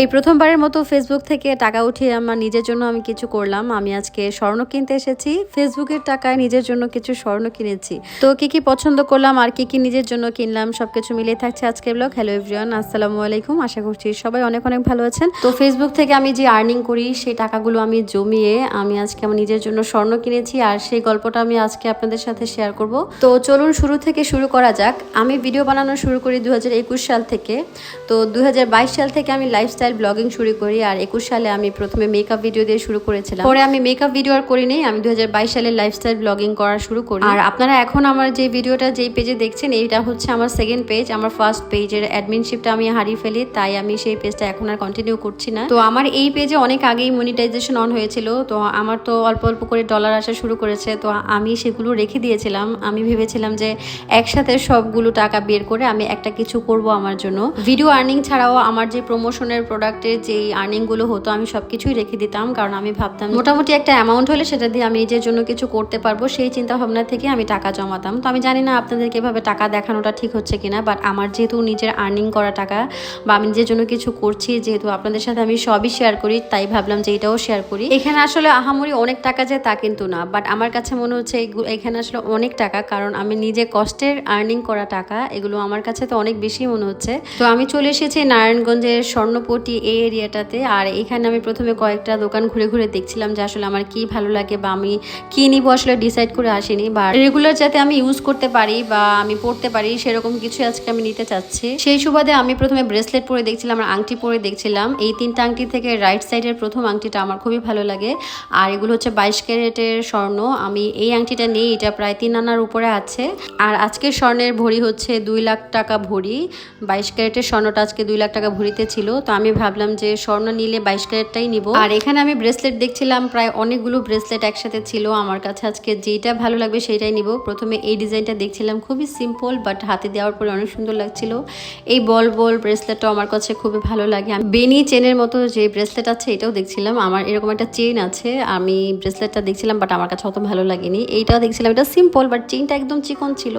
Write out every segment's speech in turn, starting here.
এই প্রথমবারের মতো ফেসবুক থেকে টাকা উঠিয়ে আমার নিজের জন্য আমি কিছু করলাম। আমি আজকে স্বর্ণ কিনতে এসেছি। ফেসবুকের টাকায় নিজের জন্য কিছু স্বর্ণ কিনেছি। তো কি কি পছন্দ করলাম আর কি কি নিজের জন্য কিনলাম সবকিছু মিলিয়ে থাকছে আজকে ব্লগ হ্যালো এভরিওয়ান আসসালামু আলাইকুম। আশা করছি সবাই অনেক অনেক ভালো আছেন। তো ফেসবুক থেকে আমি যে আর্নিং করি, সেই টাকাগুলো আমি জমিয়ে আমি আজকে আমার নিজের জন্য স্বর্ণ কিনেছি আর সেই গল্পটা আমি আজকে আপনাদের সাথে শেয়ার করব। তো চলুন শুরু থেকে শুরু করা যাক। আমি ভিডিও বানানো শুরু করি দুই হাজার একুশ সাল থেকে। তো দু হাজার বাইশ সাল থেকে আমি লাইফস্টাইল ব্লগিং শুরু করি, আর একুশ সালে আমি প্রথমে মেকআপ ভিডিও দিয়ে শুরু করেছিলাম। পরে আমি মেকআপ ভিডিও আর করিনি, আমি দু হাজার বাইশ সালে লাইফস্টাইল ব্লগিং করা শুরু করি। আর আপনারা এখন আমার যে ভিডিওটা, যেই পেজে দেখছেন, এইটা হচ্ছে আমার সেকেন্ড পেজ আমার ফার্স্ট পেজের অ্যাডমিনশিপটা আমি হারিয়ে ফেলি, তাই আমি সেই পেজটা এখন আর কন্টিনিউ করছি না। তো আমার এই পেজে অনেক আগেই মনিটাইজেশন অন হয়েছিল, তো আমার তো অল্প অল্প করে ডলার আসা শুরু করেছে, তো আমি সেগুলো রেখে দিয়েছিলাম। আমি ভেবেছিলাম যে একসাথে সবগুলো টাকা বের করে আমি একটা কিছু করব আমার জন্য। ভিডিও আর্নিং ছাড়াও আমার যে প্রমোশনের প্রোডাক্টের যে আর্নিংগুলো হতো, আমি সব কিছুই রেখে দিতাম। কারণ আমি ভাবতাম, মোটামুটি একটা অ্যামাউন্ট হলে সেটা দিয়ে আমি নিজের জন্য কিছু করতে পারব। সেই চিন্তা ভাবনা থেকে আমি টাকা জমাতাম। তো আমি জানি না আপনাদেরকে এভাবে টাকা দেখানোটা ঠিক হচ্ছে কিনা বাট আমার যেহেতু নিজের আর্নিং করা টাকা বা আমি নিজের জন্য কিছু করছি, যেহেতু আপনাদের সাথে আমি সবই শেয়ার করি, তাই ভাবলাম যে এটাও শেয়ার করি। এখানে আসলে আহামরি অনেক টাকা যায় তা কিন্তু না বাট আমার কাছে মনে হচ্ছে এখানে আসলে অনেক টাকা, কারণ আমি নিজে কষ্টের আর্নিং করা টাকা, এগুলো আমার কাছে তো অনেক বেশি মনে হচ্ছে। তো আমি চলে এসেছি নারায়ণগঞ্জের স্বর্ণপটি এই এরিয়াটাতে। আর এখানে আমি প্রথমে কয়েকটা দোকান ঘুরে ঘুরে দেখছিলাম যে আসলে আমার কি ভালো লাগে বা আমি কি নিবো আসলে ডিসাইড করে আসিনি। বা রেগুলার যাতে আমি ইউজ করতে পারি বা আমি পড়তে পারি সেরকম কিছু আজকে আমি নিতে চাচ্ছি। সেই সুবাদে আমি প্রথমে ব্রেসলেট পরে দেখছিলাম আর আংটি পরে দেখছিলাম। এই তিনটা আংটি থেকে রাইট সাইডের প্রথম আংটিটা আমার খুবই ভালো লাগে। আর এগুলো হচ্ছে বাইশ ক্যারেটের স্বর্ণ। আমি এই আংটিটা নেই, এটা প্রায় তিন আনার উপরে আছে। আর আজকের স্বর্ণের ভরি হচ্ছে দুই লাখ টাকা ভরি। বাইশ ক্যারেটের স্বর্ণটা আজকে দুই লাখ টাকা ভরিতে ছিল। তো আমি ভাবলাম যে স্বর্ণ নিলে বাইশ ক্যারেটটাই নিব। আর এখানে আমি ব্রেসলেট দেখছিলাম, প্রায় অনেকগুলো ব্রেসলেট একসাথে ছিল। আমার কাছে আজকে যেটা ভালো লাগবে সেটাই নিব। প্রথমে এই ডিজাইনটা দেখছিলাম, খুবই সিম্পল বাট হাতে দেওয়ার পরে অনেক সুন্দর লাগছিল। এই বল বল ব্রেসলেটটা আমার কাছে খুবই ভালো লাগে। আমি বেনি চেনের মতো যে ব্রেসলেট আছে, এটাও দেখছিলাম। আমার এরকম একটা চেন আছে, আমি ব্রেসলেটটা দেখছিলাম বাট আমার কাছে অত ভালো লাগেনি। এইটাও দেখছিলাম, এটা সিম্পল বাট চেনটা একদম চিকন ছিল।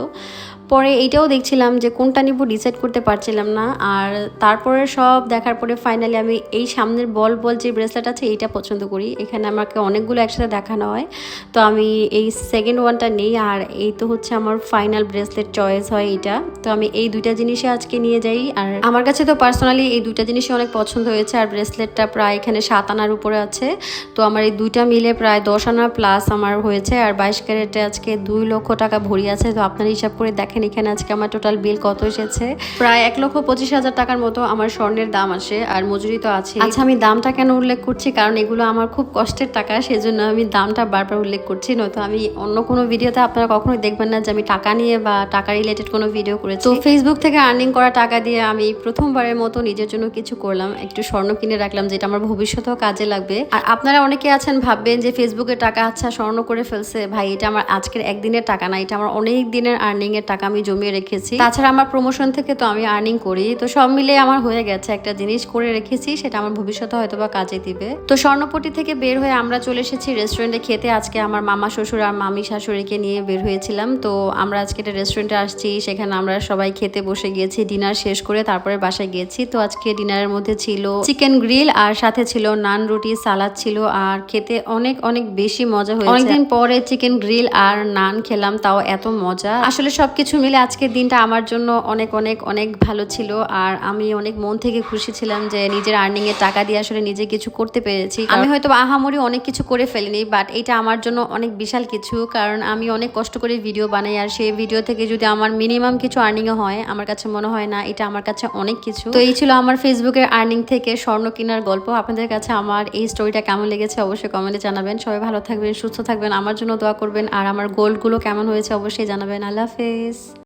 পরে এইটাও দেখছিলাম যে কোনটা নিব ডিসাইড করতে পারছিলাম না। আর তারপরে সব দেখার পরে ফাইনালি আমি এই সামনের বল বল যে ব্রেসলেট আছে, এইটা পছন্দ করি। এখানে আমাকে অনেকগুলো একসাথে দেখানো হয়। তো আমি এই সেকেন্ড ওয়ানটা নেই আর এই তো হচ্ছে আমার ফাইনাল ব্রেসলেট চয়েস হয় এইটা। তো আমি এই দুইটা জিনিসে আজকে নিয়ে যাই। আর আমার কাছে তো পার্সোনালি এই দুইটা জিনিসই অনেক পছন্দ হয়েছে। আর ব্রেসলেটটা প্রায় এখানে সাত আনার উপরে আছে। তো আমার এই দুইটা মিলে প্রায় দশ আনা প্লাস আমার হয়েছে। আর বাইশ ক্যারেটে আজকে দুই লক্ষ টাকা ভরি আছে। তো আপনার হিসাব করে দেখেন এখানে আজকে আমার টোটাল বিল কত এসেছে। প্রায় এক লক্ষ পঁচিশ হাজার টাকার মতো আমার স্বর্ণের দাম আসে আর মজুরি তো আছে আচ্ছা আমি দামটা কেন উল্লেখ করছি? কারণ এগুলো আমার খুব কষ্টের টাকা সেজন্য আমি দামটা বারবার উল্লেখ করছি। নয়তো আমি অন্য কোনো ভিডিওতে আপনারা কখনোই দেখবেন না যে আমি টাকা নিয়ে বা টাকা রিলেটেড কোনো ভিডিও করেছি। তো ফেসবুক থেকে আর্নিং করা টাকা দিয়ে আমি প্রথমবারের মতো নিজের জন্য কিছু করলাম। একটু স্বর্ণ কিনে রাখলাম যেটা আমার ভবিষ্যতেও কাজে লাগবে। আর আপনারা অনেকে আছেন ভাববেন যে ফেসবুকে টাকা আচ্ছা স্বর্ণ করে ফেলছে। ভাই এটা আমার আজকের একদিনের টাকা না এটা আমার অনেক দিনের আর্নিং এর টাকা। আমি জমিয়ে রেখেছি। তাছাড়া আমার প্রমোশন থেকে তো আমি আর্নিং করি। তো সব মিলে আমার হয়ে গেছে একটা জিনিস করে রেখেছি সেটা আমার ভবিষ্যতে হয়তো বা কাজে দিবে। তো স্বর্ণপটি থেকে বের হয়ে আমরা চলে এসেছি রেস্টুরেন্টে খেতে। আজকে আমার মামা শ্বশুর আর মামি শাশুড়িকে নিয়ে বের হয়েছিলাম। তো আমরা আজকে একটা রেস্টুরেন্টে আসছি সেখানে আমরা সবাই খেতে বসে গিয়েছি ডিনার শেষ করে তারপরে বাসায় গিয়েছি। তো আজকে ডিনারের মধ্যে ছিল চিকেন গ্রিল আর সাথে ছিল নান রুটি সালাদ ছিল আর খেতে অনেক অনেক বেশি মজা হয়েছে। অনেকদিন পরে চিকেন গ্রিল আর নান খেলাম তাও এত মজা। আসলে সবকিছু মিলে আজকের দিনটা আমার জন্য অনেক অনেক অনেক ভালো ছিল। আর আমি অনেক মন থেকে খুশি ছিলাম যে নিজের আর্নিং এর টাকা দিয়ে আসলে নিজে কিছু করতে পেরেছি। আমি হয়তো আহামরি অনেক কিছু করে ফেলিনি বাট এটা আমার জন্য অনেক বিশাল কিছু। কারণ আমি অনেক কষ্ট করে ভিডিও বানাই আর সেই ভিডিও থেকে যদি আমার মিনিমাম কিছু আর্নিং হয় আমার কাছে মনে হয় না এটা আমার কাছে অনেক কিছু। তো এই ছিল আমার ফেসবুকের আর্নিং থেকে স্বর্ণ কেনার গল্প। আপনাদের কাছে আমার এই স্টোরিটা কেমন লেগেছে অবশ্যই কমেন্টে জানাবেন। সবাই ভালো থাকবেন সুস্থ থাকবেন আমার জন্য দোয়া করবেন আর আমার গোল্ডগুলো কেমন হয়েছে অবশ্যই জানাবেন। আল্লাহ হাফেজ।